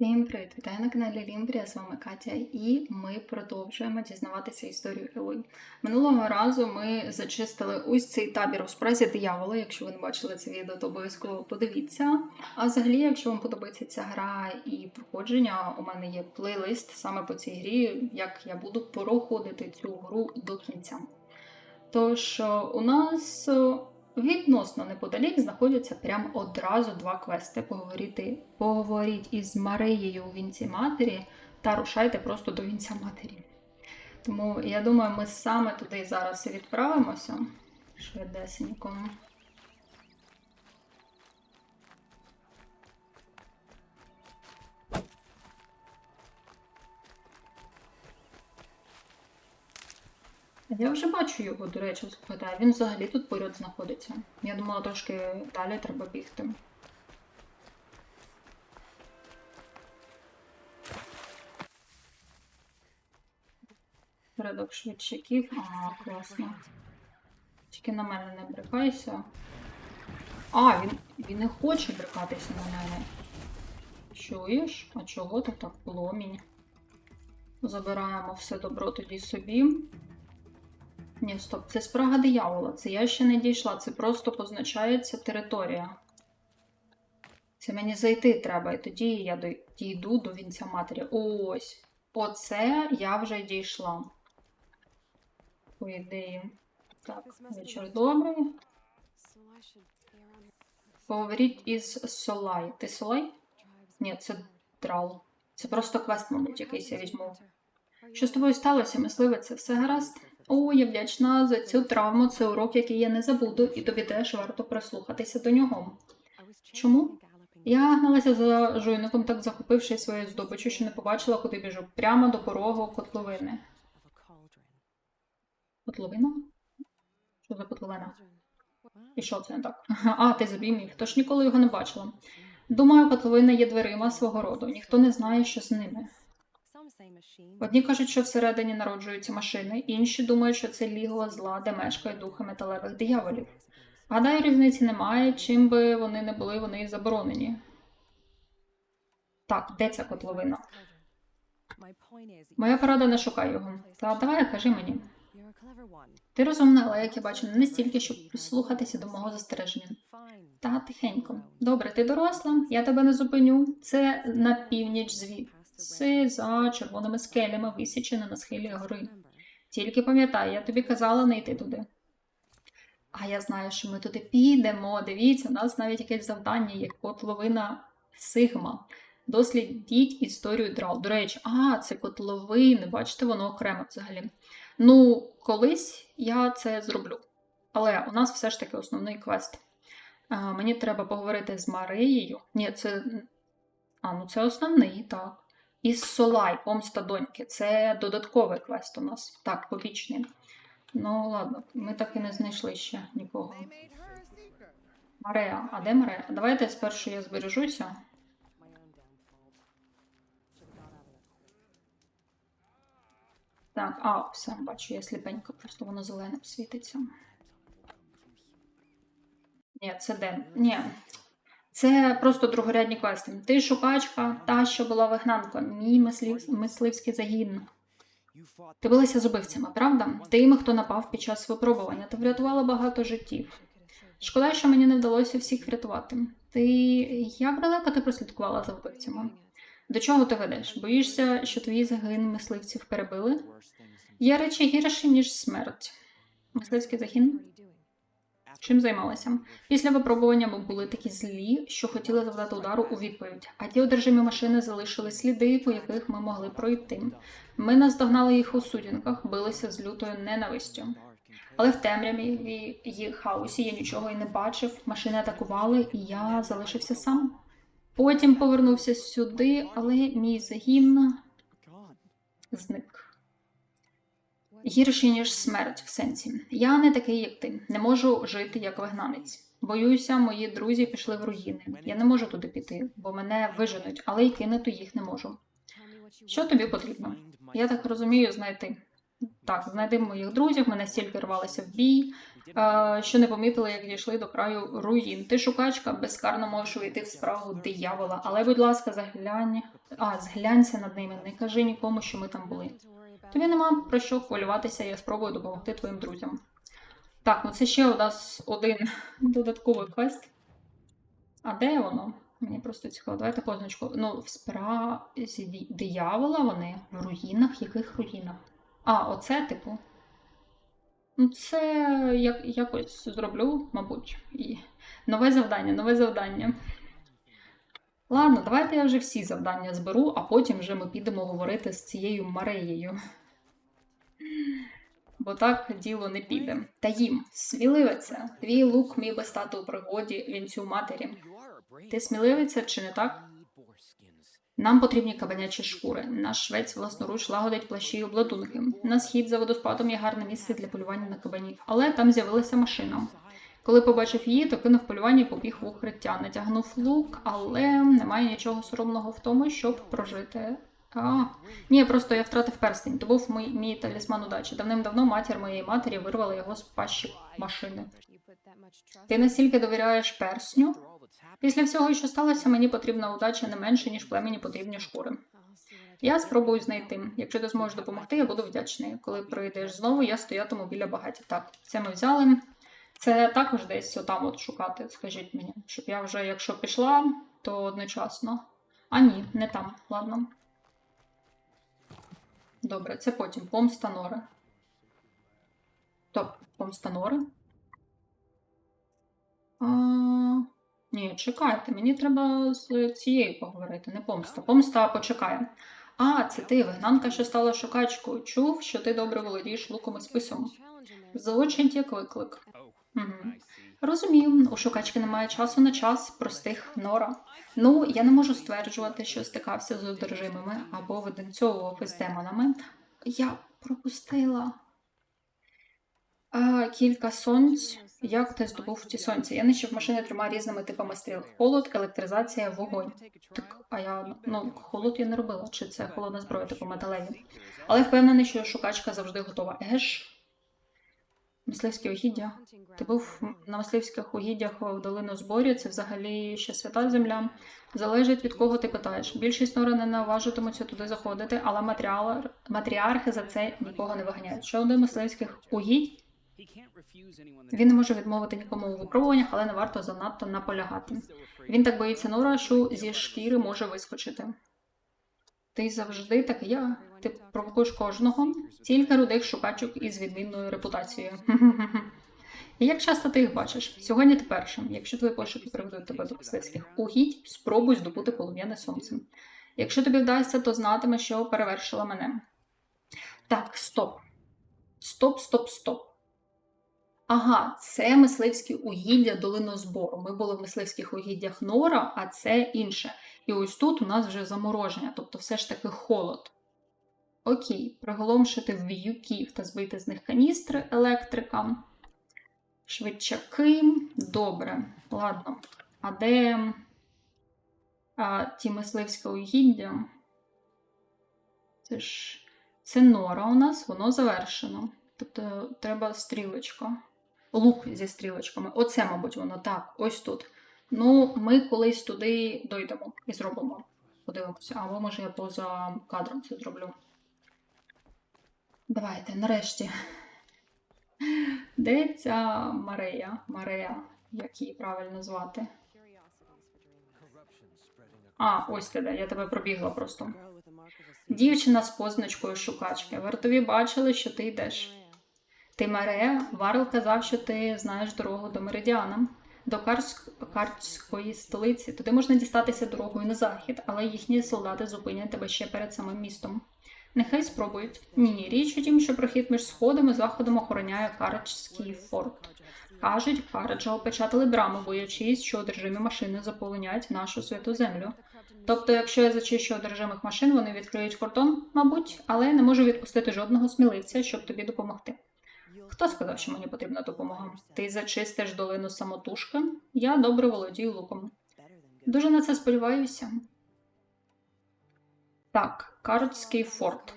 Всім привіт! Вітаю на каналі Лімбрія, з вами Катя, і ми продовжуємо дізнаватися історію Елой. Минулого разу ми зачистили ось цей табір у спразі диявола. Якщо ви не бачили це відео, то обов'язково подивіться. А взагалі, якщо вам подобається ця гра і проходження, у мене є плейлист саме по цій грі, як я буду проходити цю гру до кінця. Тож у нас відносно неподалік знаходяться прямо одразу два квести. Поговорити, поговоріть із Марією у вінці матері та рушайте просто до вінця матері. Тому я думаю, ми саме туди зараз і відправимося. Швидесенько. Я вже бачу його, до речі, згадаю. Він взагалі тут поряд знаходиться. Я думала, трошки далі треба бігти. Передок швидшиків. Ага, класно. Тільки на мене не брикайся. А, він, він не хоче брикатися на мене. Чуєш? А чого ти так пломінь? Забираємо все добро тоді собі. Ні, стоп, це спрага диявола. Це я ще не дійшла, це просто позначається територія. Це мені зайти треба, і тоді я дійду до вінця матері. Ось. Оце я вже дійшла. По ідеї. Так, вечір добрий. Поговоріть із Солай. Ти Солай? Ні, це Драл. Це просто квест, мабуть, якийсь я візьму. Що з тобою сталося, мисливець? Все гаразд? О, я вдячна за цю травму. Це урок, який я не забуду, і тобі теж варто прислухатися до нього. Чому? Я гналася за жуйником, так захопивши свою здобичу, що не побачила, куди біжу. Прямо до порогу котловини. Котловина? Що за котловина? І що це не так? А, ти забіймів, тож ніколи його не бачила. Думаю, котловина є дверима свого роду. Ніхто не знає, що з ними. Одні кажуть, що всередині народжуються машини, інші думають, що це лігво зла, де мешкають духи металевих дияволів. Гадаю, різниці немає, чим би вони не були, вони заборонені. Так, де ця котловина? Моя порада не шукай його. Та давай, кажи мені. Ти розумна, але як я бачу, не настільки, щоб прислухатися до мого застереження. Та тихенько. Добре, ти доросла, я тебе не зупиню. Це на північ звідси за червоними скелями, висічена на схилі гори. Тільки пам'ятай, я тобі казала не йти туди. А я знаю, що ми туди підемо. Дивіться, у нас навіть якесь завдання є котловина Сигма. Дослідіть історію драл. До речі, а, це котловини, бачите, воно окремо взагалі. Ну, колись я це зроблю. Але у нас все ж таки основний квест. А, мені треба поговорити з Мариєю. Ні, це. А, ну це основний, так. І з Солай, помста доньки. Це додатковий квест у нас. Так, побічний. Ну, ладно, ми так і не знайшли ще нікого. Марея, а де Марея? Давайте спершу я збережуся. Так, а, все, бачу, я сліпенько, просто воно зеленим світиться. Ні, це Ден. Ні. Це просто другорядні квести. Ти шукачка, та, що була вигнанкою, мій мислів... мисливський загін. Ти билася з убивцями, правда? Тими, хто напав під час випробування, ти врятувала багато життів. Шкода, що мені не вдалося всіх врятувати. Ти як далеко ти прослідкувала за вбивцями? До чого ти ведеш? Боїшся, що твій загин мисливців перебили? Є речі гірші, ніж смерть. Мисливський загін? Чим займалася? Після випробування ми були такі злі, що хотіли завдати удару у відповідь, а ті одержимі машини залишили сліди, по яких ми могли пройти. Ми наздогнали їх у сутінках, билися з лютою ненавистю. Але в темряві і хаосі я нічого і не бачив. Машини атакували, і я залишився сам. Потім повернувся сюди, але мій загін зник. Гірший, ніж смерть в сенсі. Я не такий, як ти. Не можу жити як вигнанець. Боюся, мої друзі пішли в руїни. Я не можу туди піти, бо мене виженуть, але й кинути їх не можу. Що тобі потрібно? Я так розумію, знайти. Так, знайди моїх друзів, ми настільки рвалися в бій, е, що не помітили, як дійшли до краю руїн. Ти шукачка, безкарно можеш увійти в справу диявола, але, будь ласка, заглянь. А, зглянься над ними, не кажи нікому, що ми там були. Тобі нема про що хвилюватися, я спробую допомогти твоїм друзям. Так, ну це ще у нас один додатковий квест. А де воно? Мені просто цікаво. Давайте позначку. Ну, в справі диявола вони в руїнах. Яких руїнах? А, оце, типу. Ну, це я якось зроблю, мабуть. І... Нове завдання, нове завдання. Ладно, давайте я вже всі завдання зберу, а потім вже ми підемо говорити з цією Мареєю. Бо так діло не піде. Та їм, сміливиця, твій лук міг би стати у пригоді вінцю матері. Ти сміливиця чи не так? Нам потрібні кабанячі шкури. Наш швець власноруч лагодить плащі й обладунки. На схід за водоспадом є гарне місце для полювання на кабанів, але там з'явилася машина. Коли побачив її, то кинув полювання і побіг в укриття. Натягнув лук, але немає нічого соромного в тому, щоб прожити. А, ні, просто я втратив перстень. То був мій, мій талісман удачі. Давним-давно матір моєї матері вирвала його з пащі машини. Ти настільки довіряєш персню? Після всього, що сталося, мені потрібна удача не менше, ніж племені потрібні шкури. Я спробую знайти. Якщо ти зможеш допомогти, я буду вдячний. Коли прийдеш знову, я стоятиму біля багаті. Так, це ми взяли. Це також десь отам от шукати, скажіть мені, щоб я вже, якщо пішла, то одночасно. А ні, не там, ладно. Добре, це потім помста Нори. Топ, помста Нори. А, ні, чекайте, мені треба з цією поговорити, не помста. Помста почекає. А, це ти, вигнанка, що стала шукачкою. Чув, що ти добре володієш луком і списом. Звучить як виклик. Угу. Розумію, у шукачки немає часу на час, простих нора. Ну, я не можу стверджувати, що стикався з одержимими або виденцьовував із демонами. Я пропустила а, кілька сонць. Як ти здобув ті сонці? Я нищив машини трьома різними типами стріл: холод, електризація, вогонь. Так, а я ну холод я не робила, чи це холодна зброя, типу металеві. Але впевнений, що шукачка завжди готова. Егеш? Мисливське угіддя. Ти був на мисливських угіддях в долину зборі, це взагалі ще свята земля. Залежить від кого ти питаєш. Більшість нори не наважитимуться туди заходити, але матріала- матріархи за це нікого не виганяють. Щодо мисливських угідь, він не може відмовити нікому у випробуваннях, але не варто занадто наполягати. Він так боїться нора, що зі шкіри може вискочити. Ти завжди так я. Ти провокуєш кожного, тільки рудих шукачок із відмінною репутацією. І як часто ти їх бачиш? Сьогодні ти першим. Якщо твої пошуки приведуть тебе до мисливських угідь, спробуй здобути полум'яне сонцем. Якщо тобі вдасться, то знатиме, що перевершила мене. Так, стоп. Стоп, стоп, стоп. Ага, це мисливські угіддя долинозбору. Ми були в мисливських угіддях Нора, а це інше. І ось тут у нас вже замороження, тобто все ж таки холод. Окей, приголомшити в'юків та збити з них каністри електрика. Швидчаки. Добре, ладно. А де а, ті мисливське угіддя? Це ж це нора у нас, воно завершено. Тобто треба стрілочка. Лук зі стрілочками. Оце, мабуть, воно так, ось тут. Ну, ми колись туди дойдемо і зробимо. Подивимося. Або може я поза кадром це зроблю. Давайте, нарешті. Де ця Марея? Марея, як її правильно звати? А, ось ти де, я тебе пробігла просто. Дівчина з позначкою шукачки. Вартові бачили, що ти йдеш. Ти Марея, Варл казав, що ти знаєш дорогу до Меридіана, до Карськ... Карської столиці. Туди можна дістатися дорогою на захід, але їхні солдати зупинять тебе ще перед самим містом. Нехай спробують. Ні, ні, річ у тім, що прохід між сходом і заходом охороняє Карачський форт. Кажуть, Караджа опечатали браму, боячись, що одержимі машини заполонять нашу святу землю. Тобто, якщо я зачищу одержимих машин, вони відкриють кордон, мабуть, але не можу відпустити жодного сміливця, щоб тобі допомогти. Хто сказав, що мені потрібна допомога? Ти зачистиш долину самотужки? Я добре володію луком. Дуже на це сподіваюся. Так, Картський форт.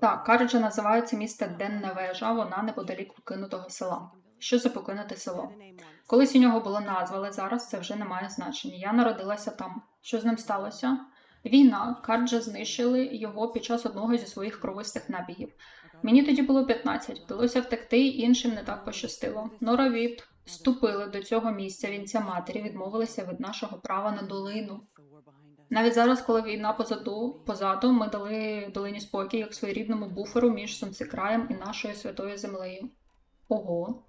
Так, Карджа називається місто Денна Вежа, вона неподалік покинутого села. Що за покинуте село? Колись у нього була назва, але зараз це вже не має значення. Я народилася там. Що з ним сталося? Війна. Карджа знищили його під час одного зі своїх кровистих набігів. Мені тоді було 15, вдалося втекти, іншим не так пощастило. Нора Віп вступили до цього місця вінця матері, відмовилися від нашого права на долину. Навіть зараз, коли війна позаду, позаду, ми дали долині спокій як своєрідному буферу між сонцекраєм і нашою святою землею. Ого,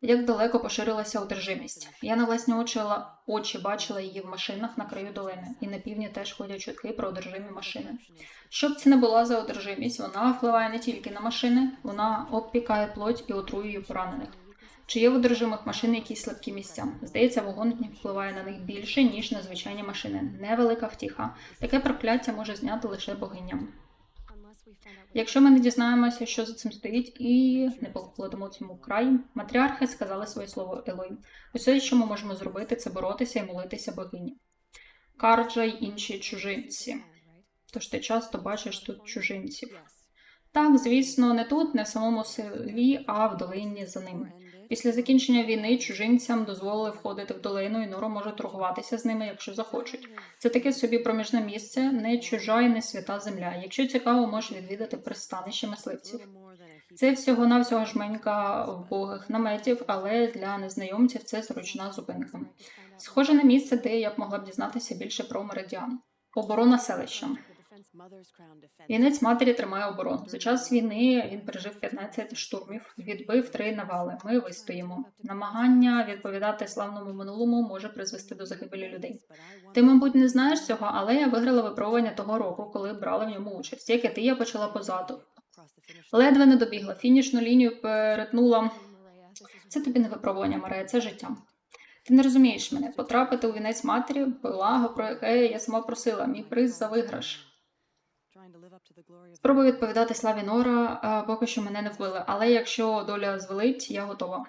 як далеко поширилася одержимість. Я на власні очі, очі бачила її в машинах на краю долини, і на півдні теж ходять чутки про одержимі машини. Щоб це не була за одержимість, вона впливає не тільки на машини, вона обпікає плоть і отруює поранених. Чи є в одержимих машин якісь слабкі місця? Здається, вогонь впливає на них більше, ніж на звичайні машини. Невелика втіха. Таке прокляття може зняти лише богиням. Якщо ми не дізнаємося, що за цим стоїть, і не покладемо цьому край, матріархи сказали своє слово Елой. Усе, що ми можемо зробити, це боротися і молитися богині. Карджа й інші чужинці. Тож ти часто бачиш тут чужинців. Так, звісно, не тут, не в самому селі, а в долині за ним. Після закінчення війни чужинцям дозволили входити в долину, і Нора може торгуватися з ними, якщо захочуть. Це таке собі проміжне місце, не чужа і не свята земля. Якщо цікаво, можеш відвідати пристанище мисливців. Це всього навсього жменька вбогих наметів, але для незнайомців це зручна зупинка. Схоже на місце, де я б могла б дізнатися більше про меридіан. Оборона селища. Вінець матері тримає оборону. За час війни він пережив 15 штурмів, відбив три навали. Ми вистоїмо. Намагання відповідати славному минулому може призвести до загибелі людей. Ти, мабуть, не знаєш цього, але я виграла випробування того року, коли брала в ньому участь. Як і ти, я почала позаду. Ледве не добігла. Фінішну лінію перетнула. Це тобі не випробування, Марея, це життя. Ти не розумієш мене. Потрапити у вінець матері благо, про яке я сама просила. Мій приз за виграш. Спробую відповідати славі Нора, поки що мене не вбили, але якщо доля звелить, я готова.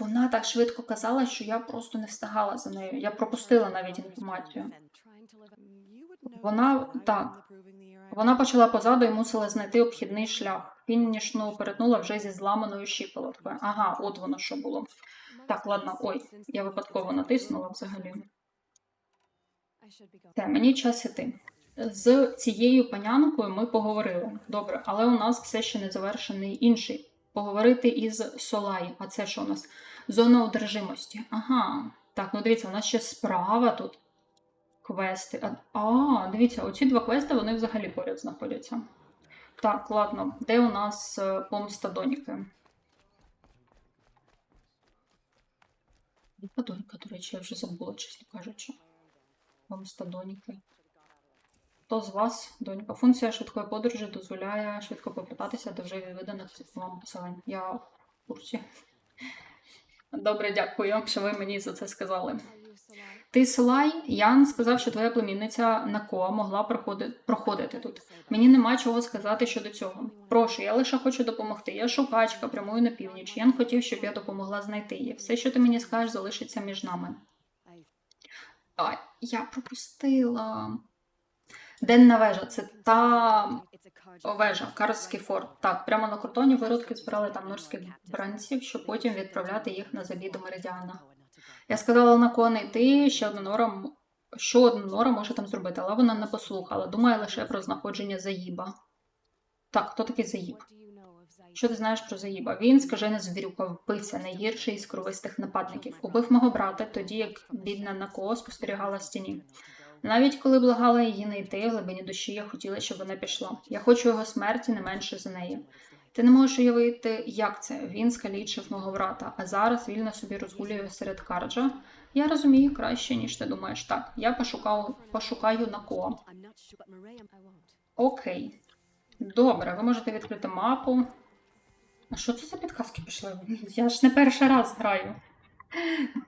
Вона так швидко казала, що я просто не встигала за нею. Я пропустила навіть інформацію. Вона так. Вона почала позаду і мусила знайти обхідний шлях. Фінішну перетнула вже зі зламаною щиколоткою. Ага, от воно що було. Так, ладно, ой, я випадково натиснула взагалі. Те, мені час іти. З цією панянкою ми поговорили. Добре, але у нас все ще не завершений інший. Поговорити із Солай. А це що у нас? Зона одержимості. Ага. Так, ну дивіться, у нас ще справа тут. Квести. А, дивіться, оці два квести вони взагалі поряд знаходяться. Так, ладно, де у нас е, помста Доніки? Яка донька, до речі, я вже забула, чесно кажучи. Помста Доніки. Хто з вас, донька? Функція швидкої подорожі дозволяє швидко повертатися до вже відведених вам поселень. Я в курсі. Добре, дякую, що ви мені за це сказали. Ти Солай, Ян сказав, що твоя племінниця Нако могла проходи- проходити тут. Мені нема чого сказати щодо цього. Прошу, я лише хочу допомогти. Я шукачка, прямую на північ. Ян хотів, щоб я допомогла знайти її. Все, що ти мені скажеш, залишиться між нами. А, я пропустила. Денна вежа це та вежа, Карський форт. Так, прямо на кордоні виродки збирали там норських бранців, щоб потім відправляти їх на забій до Меридіана. Я сказала на коней йти, ще одна нора, що одна нора може там зробити, але вона не послухала. Думає лише про знаходження Заїба. Так, хто такий Заїб? Що ти знаєш про Заїба? Він, скажений звірюка, вбився найгірший із кровистих нападників. Убив мого брата, тоді як бідна Нако спостерігала стіні. Навіть коли благала її не йти, в глибині душі я хотіла, щоб вона пішла. Я хочу його смерті не менше за неї. Ти не можеш уявити, як це. Він скалічив мого брата, а зараз вільно собі розгулює серед карджа. Я розумію краще, ніж ти думаєш. Так, я пошукав, пошукаю Нако. Окей. Добре, ви можете відкрити мапу. А що це за підказки пішли? Я ж не перший раз граю.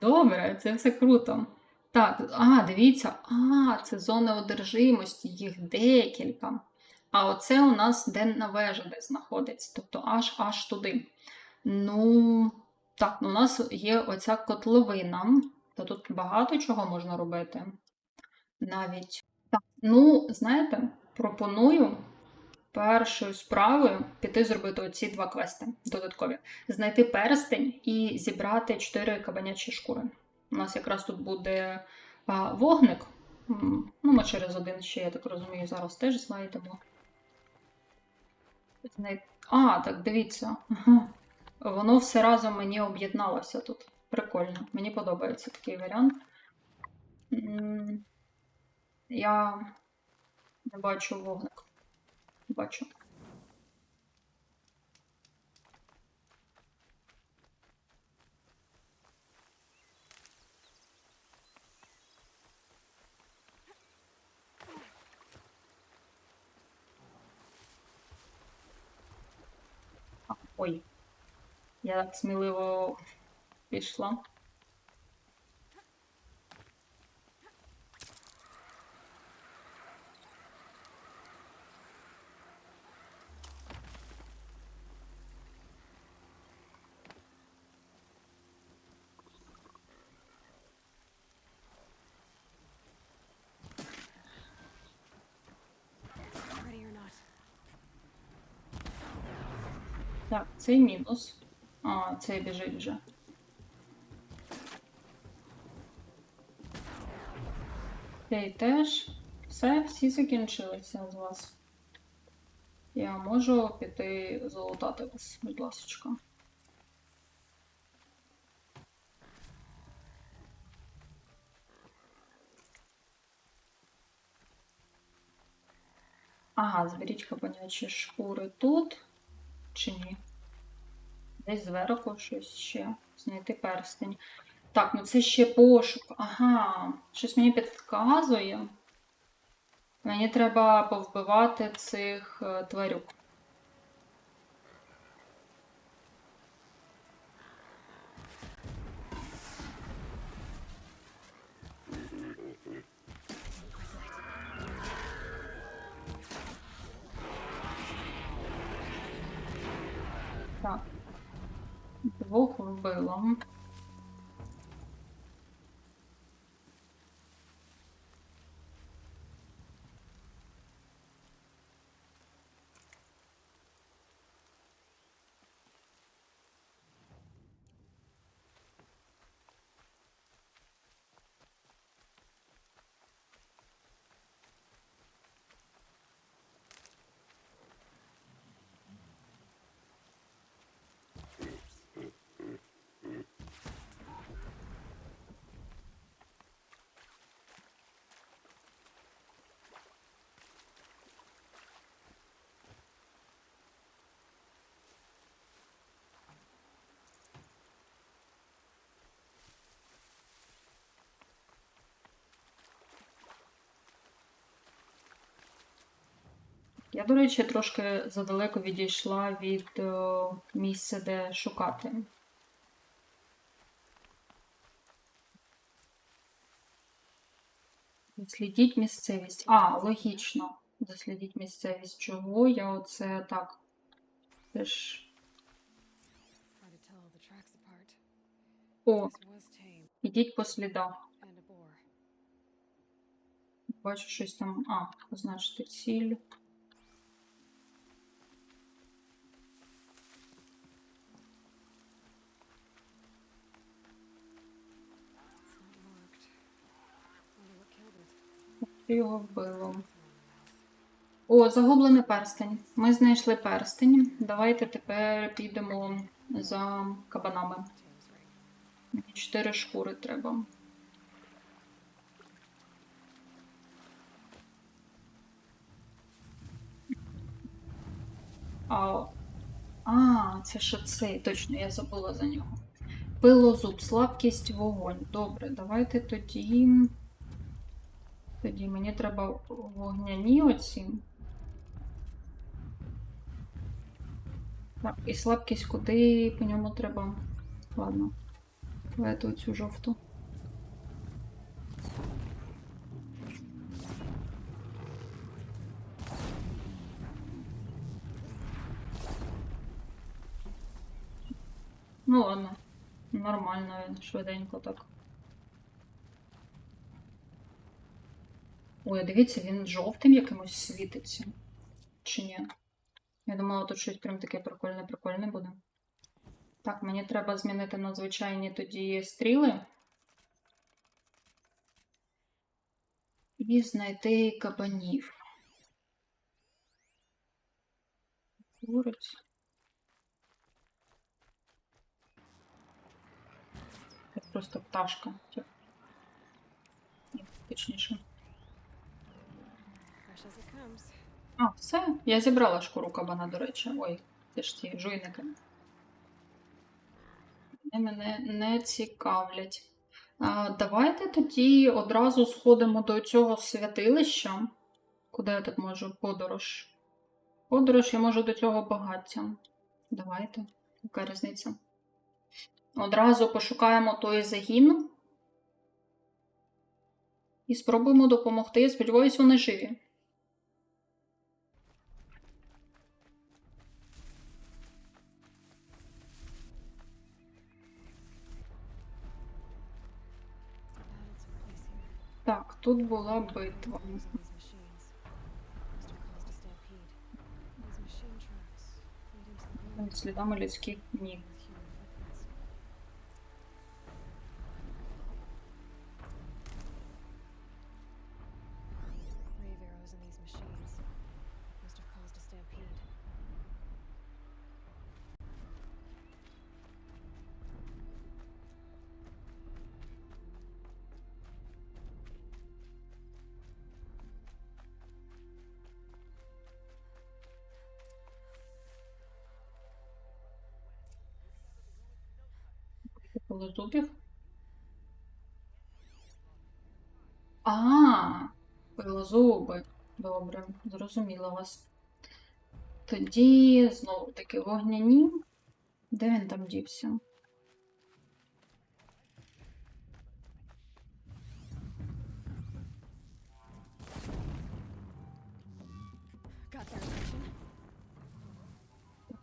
Добре, це все круто. Так, а, дивіться, а, це зона одержимості, їх декілька. А оце у нас денна вежа десь знаходиться, тобто аж аж туди. Ну, так, ну у нас є оця котловина, та тут багато чого можна робити. Навіть. Так, ну, знаєте, пропоную першою справою піти зробити оці два квести додаткові: знайти перстень і зібрати чотири кабанячі шкури. У нас якраз тут буде вогник. Ну, ми через один ще, я так розумію, зараз теж знайдемо. А, так дивіться. Воно все разом мені об'єдналося тут. Прикольно. Мені подобається такий варіант. Я не бачу вогник. Бачу. А, Ой. Я так сміливо пішла. Цей мінус. А, цей біжить вже. Цей теж. Все, всі закінчилися з вас. Я можу піти залутати вас, будь ласочка. Ага, зберіть кабанячі шкури тут. Чи ні? Десь зверху щось ще. Знайти перстень. Так, ну це ще пошук. Ага, щось мені підказує. Мені треба повбивати цих е, тварюк. Двох вбила. Я, до речі, трошки задалеко відійшла від е, місця, де шукати. Дослідіть місцевість. А, логічно. Дослідіть місцевість. Чого я оце так. Теж. О, ідіть по слідах. Бачу щось там. А, позначити ціль. Його вбило. О, загублений перстень. Ми знайшли перстень. Давайте тепер підемо за кабанами. Чотири шкури треба. А, а, це що цей, точно, я забула за нього. Пилозуб, слабкість, вогонь. Добре, давайте тоді. Тоді мені треба вогняні оці. Так, і слабкість куди по ньому треба. Ладно. Давайте оцю жовту. Ну ладно. Нормально, швиденько так. Ой, дивіться, він жовтим якимось світиться. Чи ні? Я думала, тут щось прям таке прикольне, прикольне буде. Так, мені треба змінити надзвичайні тоді стріли. І знайти кабанів. Куриць. Це просто пташка. Ні, Точніше. А, все. Я зібрала шкуру кабана, до речі. Ой, це ж ті жуйники. Вони мене не цікавлять. А, давайте тоді одразу сходимо до цього святилища. Куди я тут можу? Подорож. Подорож я можу до цього багаття. Давайте. Яка різниця? Одразу пошукаємо той загін. І спробуємо допомогти. Я сподіваюся, вони живі. Into була битва. Слідами людських ніг. Полозубів. А, пилозуби. Добре, зрозуміла вас. Тоді знову таки вогняні. Де він там дівся?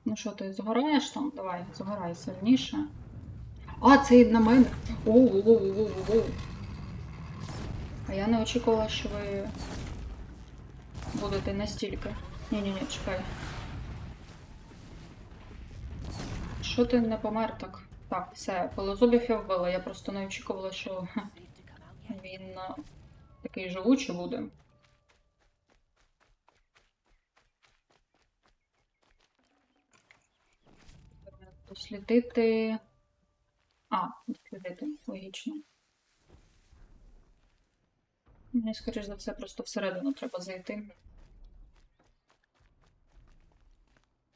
Ну що, ти згораєш там? Давай, згорай сильніше. А, це і на мене. Оу-оу-оу-оу-оу. А я не очікувала, що ви будете настільки. Ні-ні-ні, чекай. Що ти не помер так? Так, все, полозубів я вбила. Я просто не очікувала, що він такий живучий буде. Дослідити. А, дослідити, логічно. Мені, скоріш за все, просто всередину треба зайти.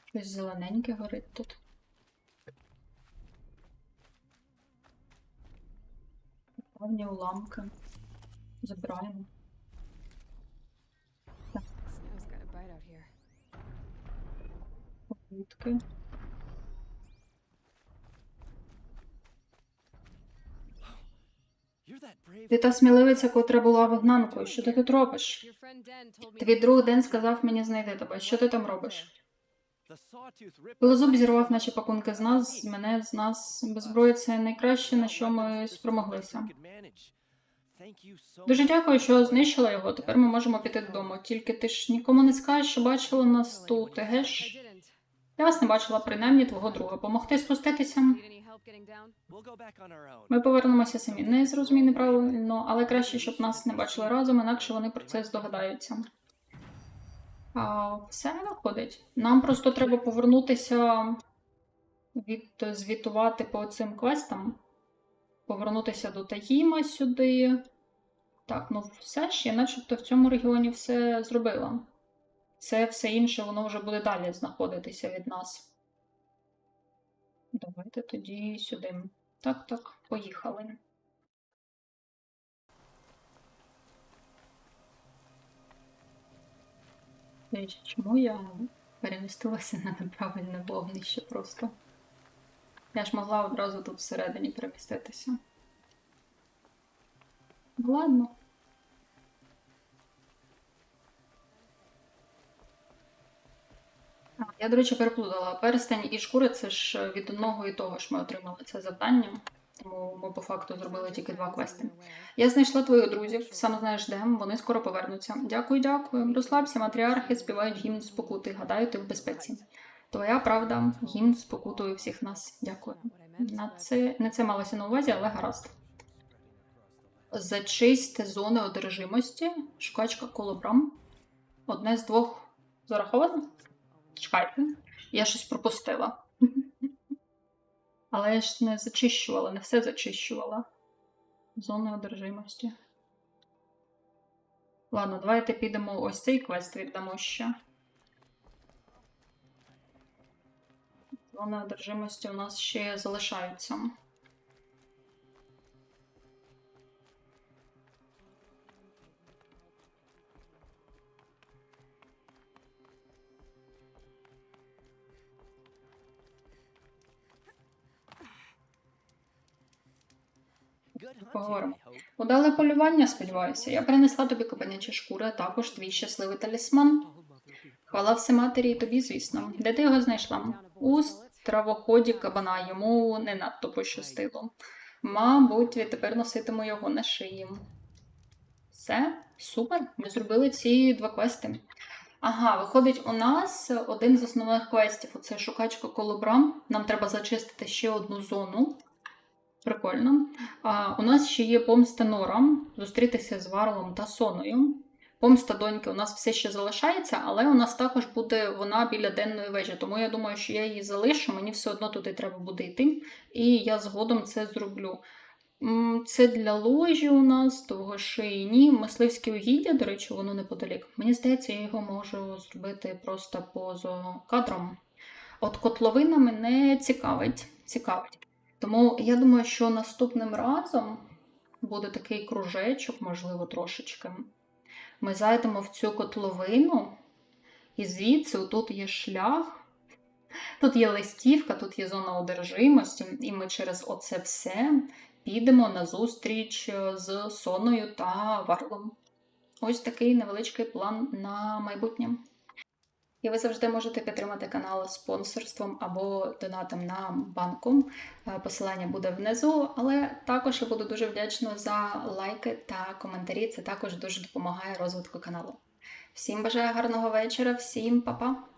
Щось зелененьке горить тут. Певні уламки. Забираємо. Snow's Ти та сміливиця, котра була вигнанкою. Що ти тут робиш? Твій друг Ден сказав мені знайти тебе. Що ти там робиш? Пилозуб зірвав наші пакунки з нас, з мене, з нас. Без зброї це найкраще, на що ми спромоглися. Дуже дякую, що знищила його. Тепер ми можемо піти додому. Тільки ти ж нікому не скажеш, що бачила нас тут, геш? Я вас не бачила, принаймні твого друга. Помогти спуститися. Ми повернемося самі. Не зрозумій неправильно, але краще, щоб нас не бачили разом, інакше вони про це здогадаються. А, все виходить. Нам просто треба повернутися від звітувати по цим квестам. Повернутися до Таїма сюди. Так, ну все ж, я начебто в цьому регіоні все зробила. Це все інше, воно вже буде далі знаходитися від нас. Давайте тоді сюди. Так, так, поїхали. Чому я перемістилася на неправильне вогнище просто? Я ж могла одразу тут всередині переміститися. Ладно. Я, до речі, переплутала. Перстень і шкури це ж від одного і того ж ми отримали це завдання. Тому бо по факту зробили тільки два квести. Я знайшла твоїх друзів, сам знаєш де, вони скоро повернуться. Дякую, дякую. Розслабся, матріархи співають гімн спокути. Гадаю, ти в безпеці. Твоя правда, гімн спокутує всіх нас. Дякую. На це не це малося на увазі, але гаразд. Зачисти зони одержимості, шукачка колобрам. Одне з двох зараховано? Чекайте, я щось пропустила. Але я ж не зачищувала, не все зачищувала. Зони одержимості. Ладно, давайте підемо ось цей квест віддамо ще. Зони одержимості у нас ще залишаються. Поговоримо. Удале полювання, сподіваюся. Я принесла тобі кабанячі шкури, а також твій щасливий талісман. Хвала всематері і тобі, звісно. Де ти його знайшла? У травоході кабана йому не надто пощастило. Мабуть, відтепер носитиму його на шиї. Все, супер. Ми зробили ці два квести. Ага, виходить, у нас один з основних квестів оце шукачка колобрам. Нам треба зачистити ще одну зону. Прикольно. А, у нас ще є помста Норам, зустрітися з Варлом та Соною. Помста доньки у нас все ще залишається, але у нас також буде вона біля денної вежі. Тому я думаю, що я її залишу, мені все одно туди треба буде йти, і я згодом це зроблю. Це для ложі у нас, довгошийні. Мисливське угіддя, до речі, воно неподалік. Мені здається, я його можу зробити просто поза кадром. От котловина мене цікавить. цікавить. Тому я думаю, що наступним разом буде такий кружечок, можливо, трошечки. Ми зайдемо в цю котловину, і звідси тут є шлях. Тут є листівка, тут є зона одержимості, і ми через оце все підемо на зустріч з Соною та Варлом. Ось такий невеличкий план на майбутнє. І ви завжди можете підтримати канал спонсорством або донатом на банку. Е, Посилання буде внизу, але також я буду дуже вдячна за лайки та коментарі. Це також дуже допомагає розвитку каналу. Всім бажаю гарного вечора, всім па-па!